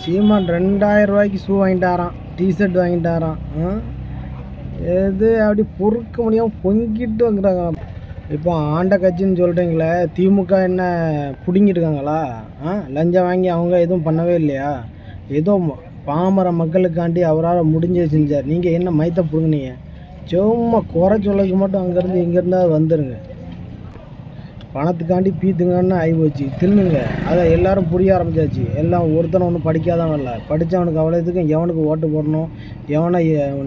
சீமான் ரெண்டாயிரம் ரூபாய்க்கு shoe வாங்கிட்டாரான் T shirt வாங்கிட்டாரான் ஆ? எது அப்படி பொறுக்க முடியாமல் பொங்கிட்டு வந்துட்டாங்க. இப்போ ஆண்ட கட்சின்னு சொல்கிறீங்களே திமுக என்ன பிடுங்கிட்டு இருக்காங்களா? ஆ? லஞ்சம் வாங்கி அவங்க எதுவும் பண்ணவே இல்லையா? ஏதோ பாமர மக்களுக்காண்டி அவரால் முடிஞ்ச செஞ்சார். நீங்கள் என்ன மைத்த பிடுங்கினீங்க? சும்மா குறை சொல்லதுக்கு மட்டும் அங்கேருந்து இங்கேருந்தாவது வந்துடுங்க பணத்துக்காண்டி பீத்துங்கன்னு ஆகி போச்சு. தின்னுங்க. அதை எல்லாரும் புரிய ஆரம்பிச்சாச்சு. எல்லாம் ஒருத்தனை ஒன்றும் படிக்காதவன் இல்லை. படித்தவனுக்கு அவ்வளோத்துக்கும் எவனுக்கு ஓட்டு போடணும்? எவனை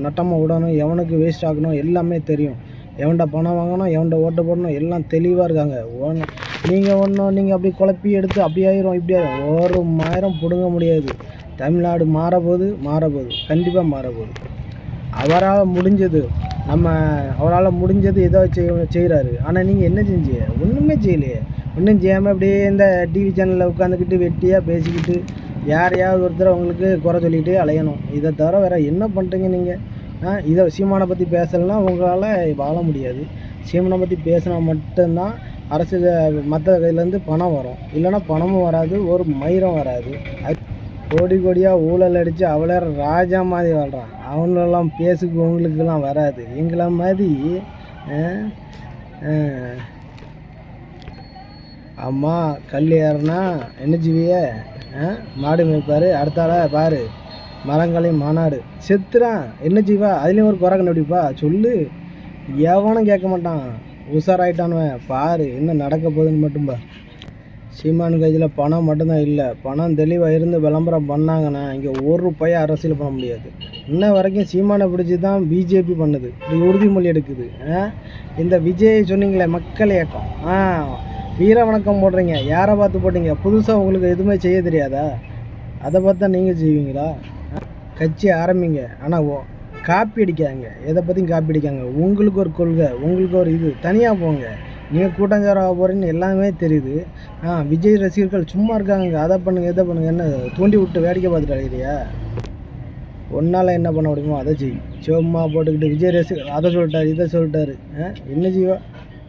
நட்டமாக விடணும்? எவனுக்கு வேஸ்ட் ஆகணும் எல்லாமே தெரியும். எவன்கிட்ட பணம் வாங்கணும்? எவன்கிட்ட ஓட்டு போடணும்? எல்லாம் தெளிவாக இருக்காங்க. ஒன்று நீங்கள் ஒன்றும் நீங்கள் அப்படி குழப்பி எடுத்து அப்படி ஆயிரும் இப்படி ஆயிரும். ஒரு மாயிரம் பிடுங்க முடியாது. தமிழ்நாடு மாறப்போகுது மாறப்போகுது. கண்டிப்பாக மாறப்போகுது. அவரால் முடிஞ்சது. நம்ம அவரால் முடிஞ்சது ஏதோ செய்ய செய்கிறாரு ஆனால் நீங்கள் என்ன செஞ்சீங்க? ஒன்றுமே செய்யலையே. ஒன்றும் செய்யாமல் அப்படியே இந்த டிவி சேனலில் உட்காந்துக்கிட்டு வெட்டியாக பேசிக்கிட்டு யாரையாவது ஒருத்தர் உங்களுக்கு குறை சொல்லிக்கிட்டே அலையணும். இதை தவிர வேறு என்ன பண்ணுறீங்க நீங்கள் ஆ இதை சீமானை பற்றி பேசலைன்னா உங்களால் வாழ முடியாது. சீமானை பற்றி பேசினா மட்டும்தான் அரசு மற்ற கையிலேருந்து பணம் வரும். இல்லைன்னா பணமும் வராது ஒரு மயிரம் வராது. அது கோடி கோடியாக ஊழல் அடித்து அவளே ராஜா மாதிரி வாழ்கிறான் அவங்களெல்லாம் பேசுக்கு உங்களுக்கெல்லாம் வராது. எங்களை மாதிரி அம்மா கல் ஏறினா என்னஜிவிய ஆ மாடு மேய்ப்பார் அடுத்தால பாரு. மரங்களையும் மாநாடு செத்துறான் என்ன ஜீவா? அதுலேயும் ஒரு குறை கண்டுபிடிப்பா சொல்லு. எவனும் கேட்க மாட்டான். உஷாராயிட்டானுவன் பாரு என்ன நடக்க போகுதுன்னு மட்டும் சீமான் இதில் பணம் மட்டும்தான் இல்லை. பணம் தெளிவாக இருந்து விளம்பரம் பண்ணாங்கன்னா இங்கே ஒரு ரூபாயை அரசியல் பண்ண முடியாது. இன்ன வரைக்கும் சீமானை பிடிச்சி தான் பிஜேபி பண்ணுது. இது உறுதிமொழி எடுக்குது. ஆ? இந்த விஜய் சொன்னீங்களே மக்கள் இயக்கம். ஆ. வீர வணக்கம் போடுறீங்க. யாரை பார்த்து போட்டீங்க? புதுசாக உங்களுக்கு எதுவுமே செய்ய தெரியாதா? அதை பார்த்தா நீங்கள் செய்வீங்களா? கட்சி ஆரம்பிங்க. ஆனால் ஓ காப்பி அடிக்காங்க எதை பற்றியும் காப்பி அடிக்காங்க உங்களுக்கு ஒரு கொள்கை உங்களுக்கு ஒரு இது. தனியாக போங்க. நீங்கள் கூட்டஞ்சாராக போகிறேன்னு எல்லாமே தெரியுது. ஆ விஜய் ரசிகர்கள் சும்மா இருக்காங்க அதை பண்ணுங்கள் இதை பண்ணுங்க. என்ன தூண்டி விட்டு வேடிக்கை பார்த்துட்டு அழகிறியா ஒன்றால் என்ன பண்ண முடியுமோ அதை செய். சிவம்மா போட்டுக்கிட்டு விஜய் ரசிகர் அதை சொல்லிட்டாரு இதை சொல்லிட்டாரு. என்ன ஜீவா